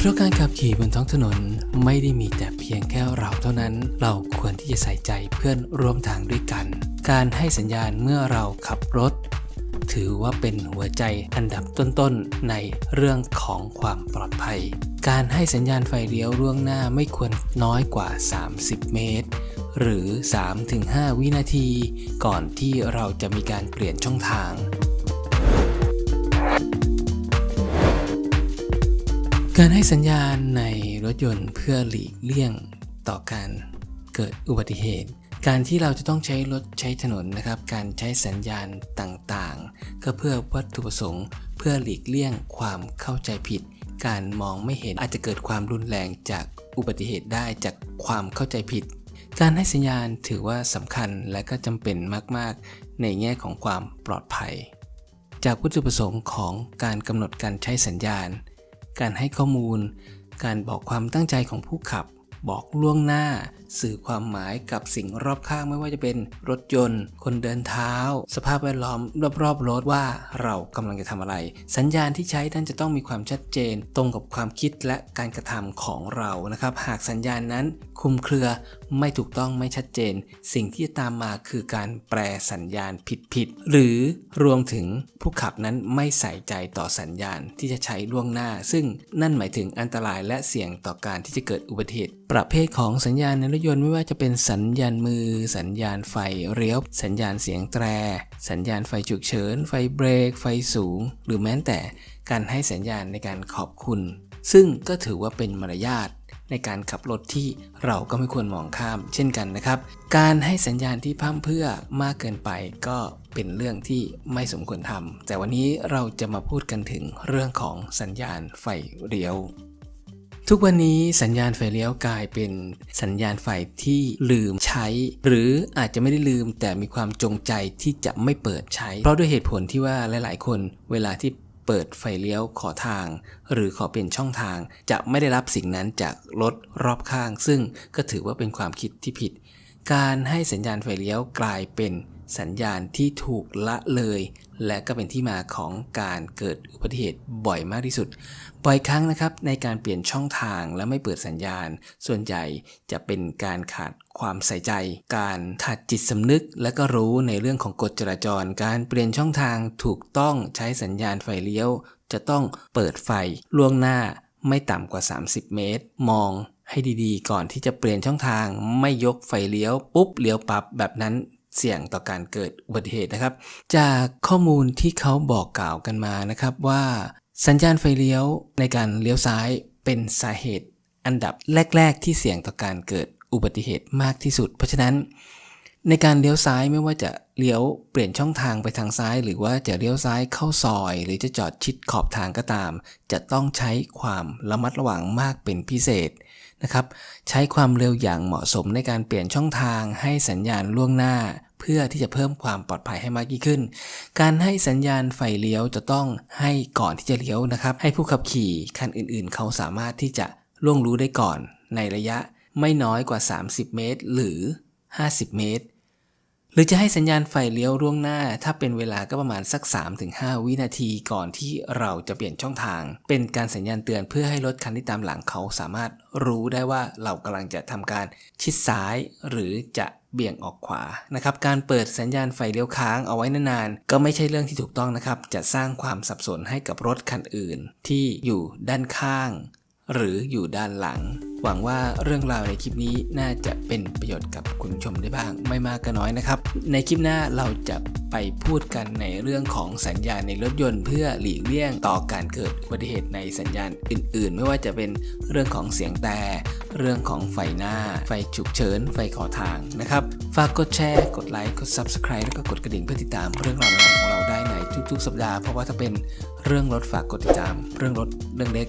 เพราะการขับขี่บนท้องถนนไม่ได้มีแต่เพียงแค่เราเท่านั้น เราควรที่จะใส่ใจเพื่อนร่วมทางด้วยกัน การให้สัญญาณเมื่อเราขับรถ ถือว่าเป็นหัวใจอันดับต้นๆในเรื่องของความปลอดภัย การให้สัญญาณไฟเลี้ยวล่วงหน้าไม่ควรน้อยกว่า 30 เมตร หรือ 3-5 วินาที ก่อนที่เราจะมีการเปลี่ยนช่องทาง การให้สัญญาณในรถยนต์เพื่อหลีกเลี่ยงต่อการเกิดอุบัติเหตุ การที่เราจะต้องใช้รถใช้ถนนนะครับ การใช้สัญญาณต่างๆ ก็เพื่อวัตถุประสงค์ เพื่อหลีกเลี่ยงความเข้าใจผิด การมองไม่เห็นอาจจะเกิดความรุนแรงจากอุบัติเหตุได้จากความเข้าใจผิด การให้สัญญาณถือว่าสำคัญและก็จำเป็นมากๆ ในแง่ของความปลอดภัย จากวัตถุประสงค์ของการกำหนดการใช้สัญญาณ การให้ข้อมูล การบอกความตั้งใจของผู้ขับ บอกล่วงหน้า สื่อความหมายกับสิ่งรอบข้างไม่ว่าจะเป็นรถยนต์ คนเดินเท้า สภาพแวดล้อมรอบๆรถว่าเรากำลังจะทำอะไร สัญญาณที่ใช้ท่านจะต้องมีความชัดเจน ตรงกับความคิดและการกระทำของเรานะครับ หากสัญญาณนั้นคุมเครือ ไม่ถูกต้องไม่ชัดเจน สิ่งที่จะตามมาคือการแปลสัญญาณผิดๆหรือรวมถึงผู้ขับนั้นไม่ใส่ใจต่อสัญญาณที่จะใช้ล่วงหน้า ซึ่งนั่นหมายถึงอันตรายและเสี่ยงต่อการที่จะเกิดอุบัติเหตุประเภทของสัญญาณในรถยนต์ไม่ว่าจะเป็นสัญญาณมือ สัญญาณไฟเลี้ยว สัญญาณเสียงแตร สัญญาณไฟฉุกเฉิน ไฟเบรก ไฟสูง หรือแม้แต่การให้สัญญาณในการขอบคุณ ซึ่งก็ถือว่าเป็นมารยาท ในการขับรถที่เราก็ไม่ควรมองข้ามเช่นกันนะครับ การให้สัญญาณที่พร่ำเพื่อมากเกินไปก็เป็นเรื่องที่ไม่สมควรทำแต่วันนี้เราจะมาพูดกันถึงเรื่องของสัญญาณไฟเลี้ยวทุกวันนี้สัญญาณไฟเลี้ยวกลายเป็นสัญญาณไฟที่ลืมใช้ หรืออาจจะไม่ได้ลืมแต่มีความจงใจที่จะไม่เปิดใช้ เพราะด้วยเหตุผลที่ว่าหลาย ๆ คนเวลาที่ เปิดไฟเลี้ยวขอทาง หรือขอเปลี่ยนช่องทาง จะไม่ได้รับสิ่งนั้นจากรถรอบข้าง ซึ่งก็ถือว่าเป็นความคิดที่ผิด การให้สัญญาณไฟเลี้ยวกลายเป็น สัญญาณที่ถูกละเลย และก็เป็นที่มาของการเกิดอุบัติเหตุบ่อยมากที่สุด บ่อยครั้งนะครับในการเปลี่ยนช่องทางและไม่เปิดสัญญาณ ส่วนใหญ่จะเป็นการขาดความใส่ใจ การขาดจิตสำนึก และก็รู้ในเรื่องของกฎจราจร การเปลี่ยนช่องทางถูกต้องใช้สัญญาณไฟเลี้ยว จะต้องเปิดไฟล่วงหน้าไม่ต่ำกว่า 30 เมตร มองให้ดีๆ ก่อนที่จะเปลี่ยนช่องทาง ไม่ยกไฟเลี้ยวปุ๊บเลี้ยวปับ๊บแบบนั้น เสี่ยงต่อการเกิดอุบัติเหตุนะครับ จากข้อมูลที่เขาบอกกล่าวกันมานะครับว่า สัญญาณไฟเลี้ยวในการเลี้ยวซ้ายเป็นสาเหตุอันดับแรก ๆ ที่เสี่ยงต่อการเกิดอุบัติเหตุมากที่สุด เพราะฉะนั้น ในการเลี้ยวซ้ายไม่ว่าจะ เลี้ยวเปลี่ยนช่องทางไปทางซ้าย หรือว่าจะเลี้ยวซ้ายเข้าซอย หรือจะจอดชิดขอบทางก็ตาม จะต้องใช้ความระมัดระวังมากเป็นพิเศษนะครับ ใช้ความเร็วอย่างเหมาะสมในการเปลี่ยนช่องทางให้สัญญาณล่วงหน้า เพื่อที่จะเพิ่มความปลอดภัยให้มากยิ่งขึ้น การให้สัญญาณไฟเลี้ยวจะต้องให้ก่อนที่จะเลี้ยวนะครับ ให้ผู้ขับขี่คันอื่นๆ เขาสามารถที่จะล่วงรู้ได้ก่อนในระยะไม่น้อยกว่า 30 เมตร หรือ 50 เมตร หรือจะให้สัญญาณไฟเลี้ยวล่วงหน้า ถ้าเป็นเวลาก็ประมาณสัก 3-5 วินาทีก่อนที่เราจะเปลี่ยนช่องทาง เป็นการสัญญาณเตือนเพื่อให้รถคันที่ตามหลังเขาสามารถรู้ได้ว่าเรากำลังจะทำการชิดซ้าย หรือจะเบี่ยงออกขวานะครับการเปิดสัญญาณไฟเลี้ยวค้างเอาไว้นานๆก็ไม่ใช่เรื่องที่ถูกต้องนะครับ จะสร้างความสับสนให้กับรถคันอื่น ที่อยู่ด้านข้าง หรืออยู่ด้านหลัง หวังว่าเรื่องราวในคลิปนี้น่าจะเป็นประโยชน์กับคุณชมได้บ้างไม่มากก็น้อยนะครับ ในคลิปหน้าเราจะไปพูดกันในเรื่องของสัญญาณในรถยนต์เพื่อหลีกเลี่ยงต่อการเกิดอุบัติเหตุในสัญญาณอื่น ๆ ไม่ว่าจะเป็นเรื่องของเสียงแต่เรื่องของไฟหน้า ไฟฉุกเฉิน ไฟขอทางนะครับ ฝากกดแชร์ กดไลค์ กด Subscribe แล้วก็กดกระดิ่งเพื่อติดตามเรื่องราวใหม่ของเราได้ในทุก ๆ สัปดาห์ เพราะว่าถ้าเป็นเรื่องรถฝากกดติดตาม เรื่องรถเรื่องเล็ก